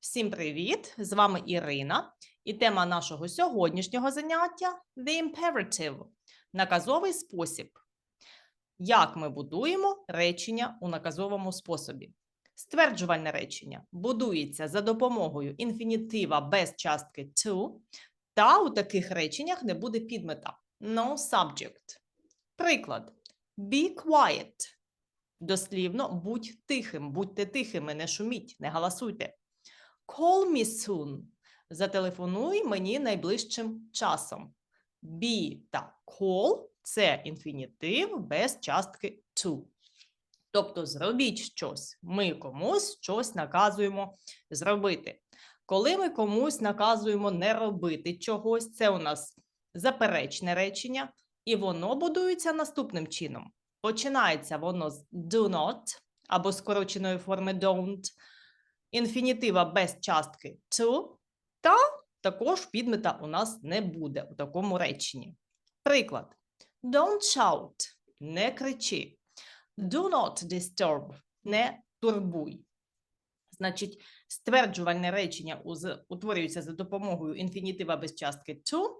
Всім привіт! З вами Ірина, і тема нашого сьогоднішнього заняття The Imperative – наказовий спосіб. Як ми будуємо речення у наказовому способі? Стверджувальне речення будується за допомогою інфінітива без частки to, та у таких реченнях не буде підмета no subject. Приклад Be quiet. Дослівно будь тихим, будьте тихими, не шуміть, не галасуйте. Call me soon. Зателефонуй мені найближчим часом. Be та call – це інфінітив без частки to. Тобто зробіть щось. Ми комусь щось наказуємо зробити. Коли ми комусь наказуємо не робити чогось, це у нас заперечне речення, і воно будується наступним чином. Починається воно з do not або скороченої форми don't, інфінітива без частки to, та також підмета у нас не буде у такому реченні. Приклад: Don't shout – не кричи. Do not disturb – не турбуй. Значить, стверджувальне речення утворюється за допомогою інфінітива без частки to,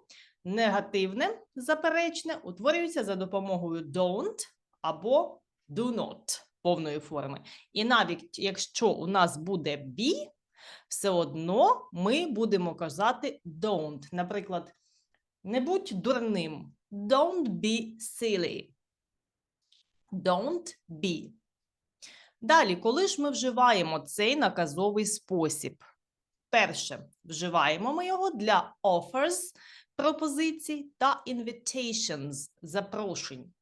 негативне заперечне утворюється за допомогою don't або do not повної форми. І навіть якщо у нас буде be, все одно ми будемо казати don't. Наприклад, не будь дурним. Don't be silly. Don't be. Далі, коли ж ми вживаємо цей наказовий спосіб? Перше, вживаємо ми його для offers, пропозицій та invitations, запрошень.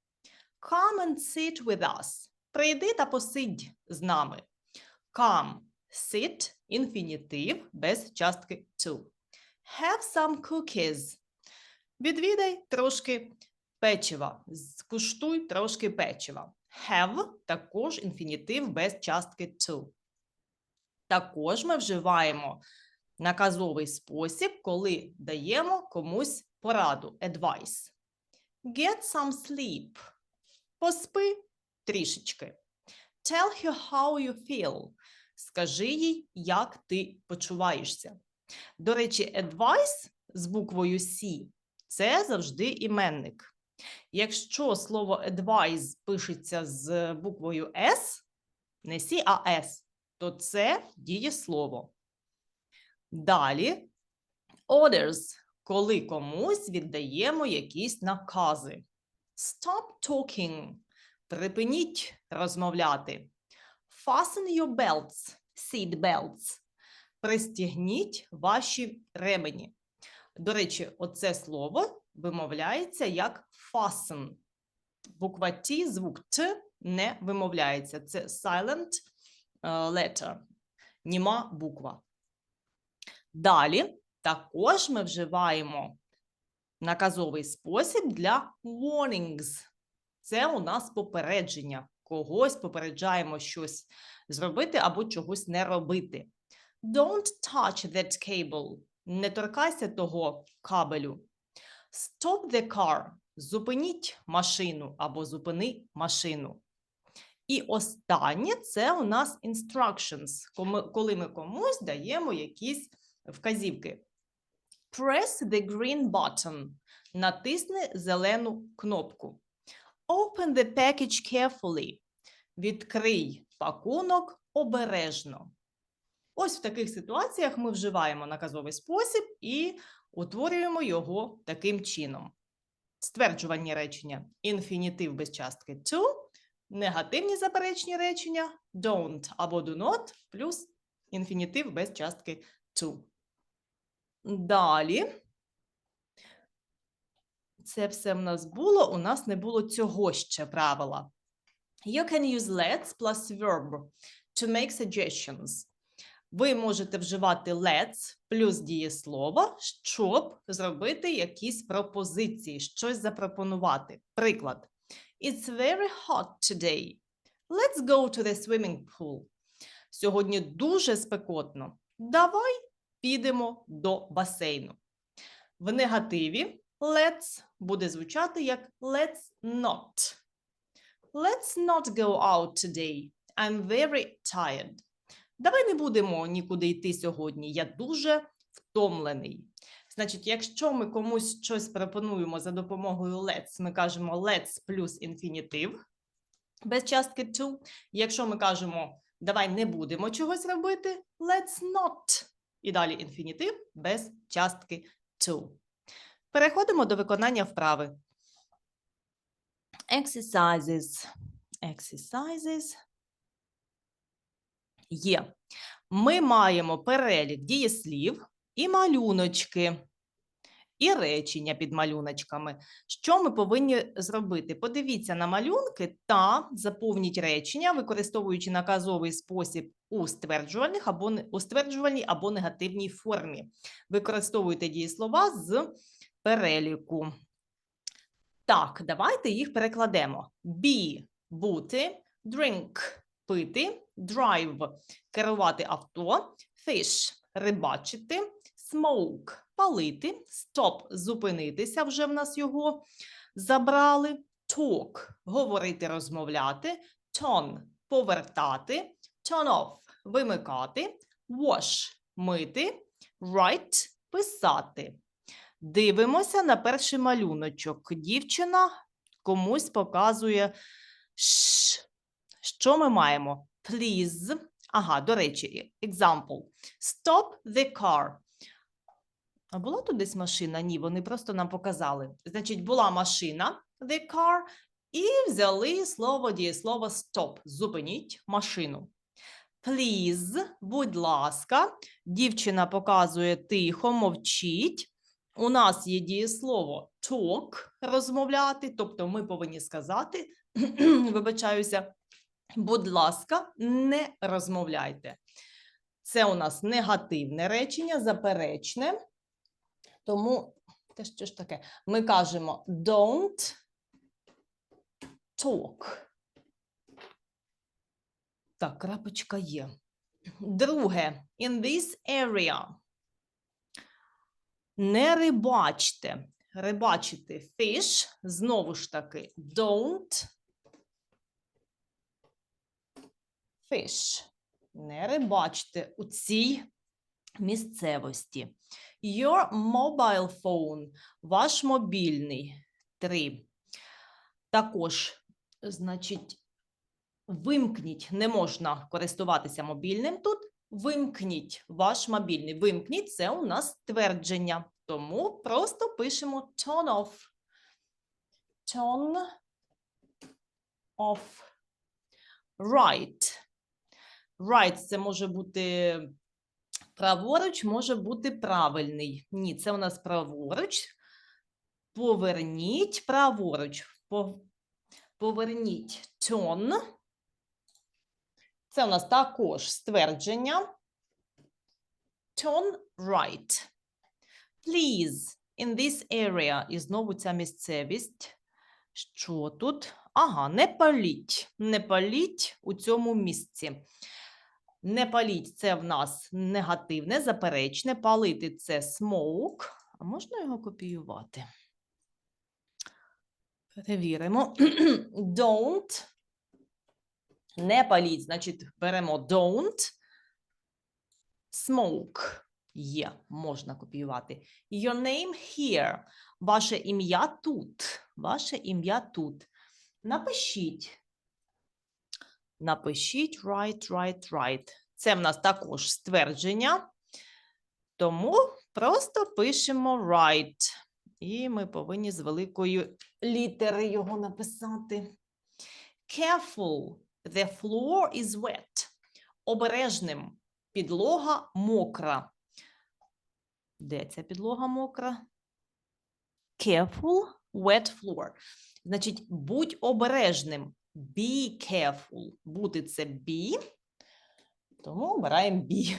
Come and sit with us. Прийди та посидь з нами. Come, sit, інфінітив без частки to. Have some cookies. Відвідай трошки печива. Скуштуй трошки печива. Have також інфінітив без частки to. Також ми вживаємо наказовий спосіб, коли даємо комусь пораду, advice. Get some sleep. Поспи трішечки. Tell her how you feel. Скажи їй, як ти почуваєшся. До речі, advice з буквою C – це завжди іменник. Якщо слово advice пишеться з буквою S, не C, а S, то це дієслово. Далі orders, коли комусь віддаємо якісь накази. Stop talking. Припиніть розмовляти. Fasten your belts, seat belts. Пристігніть ваші ремені. До речі, оце слово вимовляється як fasten. Буква T, звук Т не вимовляється. Це silent е, letter, німа буква. Далі також ми вживаємо наказовий спосіб для warnings. Це у нас попередження. Когось попереджаємо щось зробити або чогось не робити. Don't touch that cable. Не торкайся того кабелю. Stop the car. Зупиніть машину або зупини машину. І останнє це у нас instructions, коли ми комусь даємо якісь вказівки. Press the green button. Натисни зелену кнопку. Open the package carefully. Відкрий пакунок обережно. Ось в таких ситуаціях ми вживаємо наказовий спосіб і утворюємо його таким чином. Стверджувальні речення інфінітив без частки to, негативні заперечні речення don't або do not, плюс інфінітив без частки to. Далі. Це все в нас було. У нас не було цього ще правила. You can use let's plus verb to make suggestions. Ви можете вживати let's плюс дієслово, щоб зробити якісь пропозиції, щось запропонувати. Приклад. It's very hot today. Let's go to the swimming pool. Сьогодні дуже спекотно. Давай підемо до басейну. В негативі let's буде звучати як let's not. Let's not go out today. I'm very tired. Давай не будемо нікуди йти сьогодні. Я дуже втомлений. Значить, якщо ми комусь щось пропонуємо за допомогою let's, ми кажемо let's плюс інфінітив без частки to. Якщо ми кажемо давай не будемо чогось робити, let's not. І далі інфінітив без частки to. Переходимо до виконання вправи. Exercises. Exercises. Є. Ми маємо перелік дієслів і малюночки, і речення під малюночками. Що ми повинні зробити? Подивіться на малюнки та заповніть речення, використовуючи наказовий спосіб у стверджувальних або у стверджувальній або негативній формі. Використовуйте дієслова з переліку. Так, давайте їх перекладемо. Be – бути, drink – пити, drive – керувати авто, fish – рибачити, smoke – палити, stop – зупинитися, вже в нас його забрали, talk – говорити, розмовляти, turn – повертати, turn off – вимикати, wash – мити, write – писати. Дивимося на перший малюночок. Дівчина комусь показує ш. Що ми маємо? Please. Ага, до речі, example. Stop the car. А була тут десь машина? Ні, вони просто нам показали. Значить, була машина, the car, і взяли слово дієслово stop. Зупиніть машину. Please, будь ласка, дівчина показує тихо, мовчіть. У нас є дієслово talk – розмовляти, тобто ми повинні сказати, вибачаюся, будь ласка, не розмовляйте. Це у нас негативне речення, заперечне. Тому, те що ж таке? Ми кажемо don't talk. Так, крапочка є. Друге, in this area. Не рибачте. Рибачити fish, знову ж таки, don't fish. Не рибачте у цій місцевості. Your mobile phone, ваш мобільний. Три. Також, значить, вимкніть, не можна користуватися мобільним тут. Вимкніть ваш мобільний. Вимкніть це у нас твердження. Тому просто пишемо turn off. Turn off. Right. Right це може бути праворуч, може бути правильний. Ні, це у нас праворуч. Поверніть праворуч. Пов- Поверніть turn. Це у нас також ствердження. Turn right. Please, in this area. І знову ця місцевість. Що тут? Ага, не паліть. Не паліть у цьому місці. Не паліть це в нас негативне, заперечне. Палити це smoke. А можна його копіювати? Перевіримо. Don't. Не паліть, значить, беремо don't. Smoke. Є, можна копіювати. Your name here. Ваше ім'я тут. Ваше ім'я тут. Напишіть. Напишіть write, write, write. Це в нас також ствердження. Тому просто пишемо write. І ми повинні з великої літери його написати. Careful. The floor is wet. Обережним. Підлога мокра. Де ця підлога мокра? Careful, wet floor. Значить, будь обережним. Be careful. Бути це be. Тому обираємо be.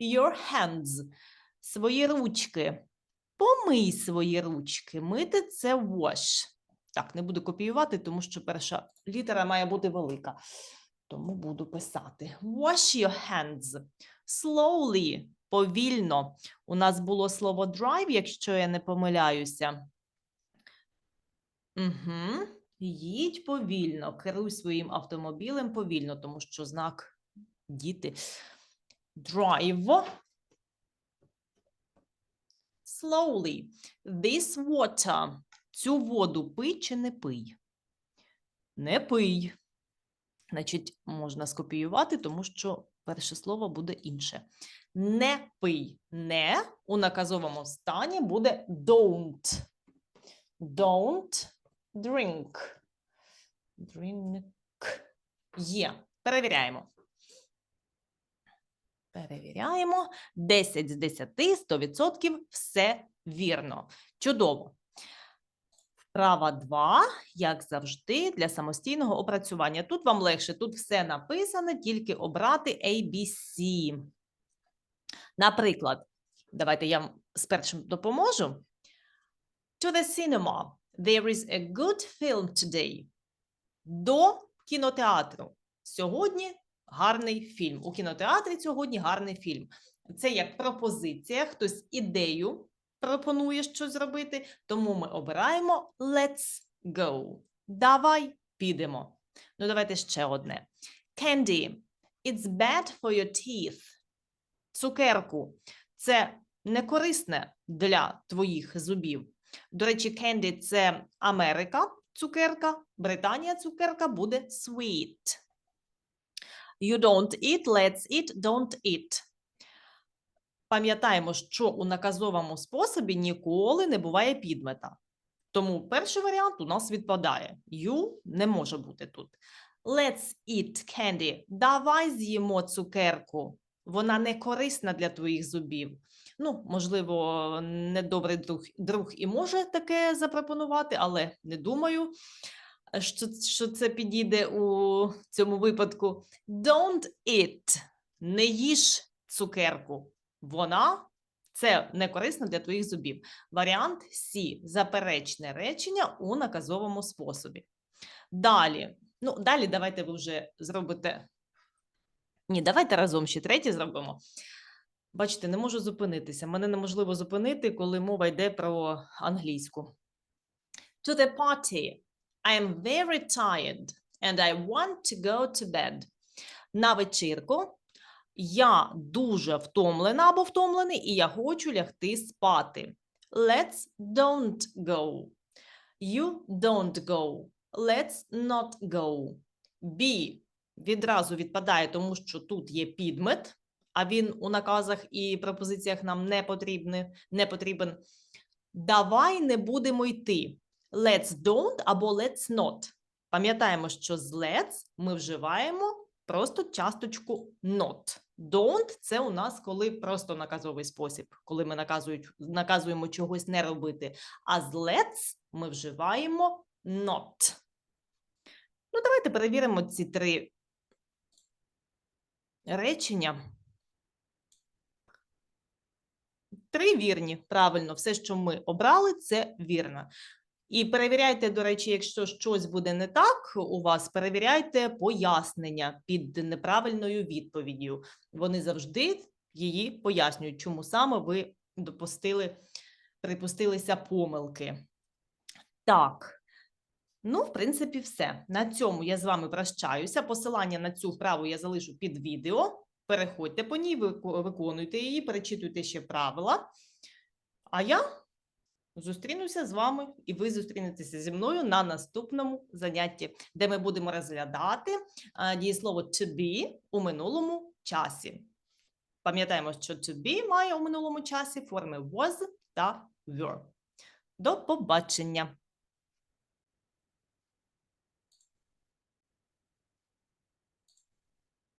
Your hands. Свої ручки. Помий свої ручки. Мити це wash. Так, не буду копіювати, тому що перша літера має бути велика. Тому буду писати. Wash your hands. Slowly. Повільно. У нас було слово drive, якщо я не помиляюся. Угу. Їдь повільно, керуй своїм автомобілем повільно, тому що знак діти. Drive slowly. This water. Цю воду пий чи не пий? Не пий. Значить, можна скопіювати, тому що перше слово буде інше. Не пий. Не у наказовому стані буде don't. Don't drink. Drink. Є. Перевіряємо. Перевіряємо. 10 з 10, 100% все вірно. Чудово. Вправа 2, як завжди, для самостійного опрацювання. Тут вам легше, тут все написано, тільки обрати ABC. Наприклад, давайте я вам з першим допоможу. To the cinema. There is a good film today. До кінотеатру. Сьогодні гарний фільм. У кінотеатрі сьогодні гарний фільм. Це як пропозиція, хтось ідею пропонує щось зробити, тому ми обираємо let's go. Давай підемо. Ну, давайте ще одне. Candy. It's bad for your teeth. Цукерку. Це не корисне для твоїх зубів. До речі, candy – це Америка цукерка, Британія цукерка буде sweet. You don't eat, let's eat, don't eat. Пам'ятаємо, що у наказовому способі ніколи не буває підмета. Тому перший варіант у нас відпадає. You не може бути тут. Let's eat candy. Давай з'їмо цукерку. Вона не корисна для твоїх зубів. Ну, можливо, недобрий друг, друг і може таке запропонувати, але не думаю, що, що це підійде у цьому випадку. Don't eat. Не їж цукерку. Вона це не корисно для твоїх зубів. Варіант С. Заперечне речення у наказовому способі. Далі. Ну, далі давайте ви вже зробите. Ні, давайте разом ще третє зробимо. Бачите, не можу зупинитися. Мене неможливо зупинити, коли мова йде про англійську. To the party. I am very tired and I want to go to bed. На вечірку. Я дуже втомлена або втомлений, і я хочу лягти спати. Let's don't go. You don't go. Let's not go. Be відразу відпадає, тому що тут є підмет, а він у наказах і пропозиціях нам не, потрібний, не потрібен. Давай не будемо йти. Let's don't або let's not. Пам'ятаємо, що з let's ми вживаємо просто часточку not. Don't – це у нас коли просто наказовий спосіб, коли ми наказують, наказуємо чогось не робити. А з let's ми вживаємо not. Ну, давайте перевіримо ці три речення. Три вірні. Правильно, все, що ми обрали, це вірно. І перевіряйте, до речі, якщо щось буде не так у вас, перевіряйте пояснення під неправильною відповіддю. Вони завжди її пояснюють, чому саме ви допустили, припустилися помилки. Так. Ну, в принципі, все. На цьому я з вами прощаюся. Посилання на цю вправу я залишу під відео. Переходьте по ній, виконуйте її, перечитуйте ще правила. А я зустрінуся з вами, і ви зустрінетеся зі мною на наступному занятті, де ми будемо розглядати а, дієслово to be у минулому часі. Пам'ятаємо, що to be має у минулому часі форми was та were. До побачення!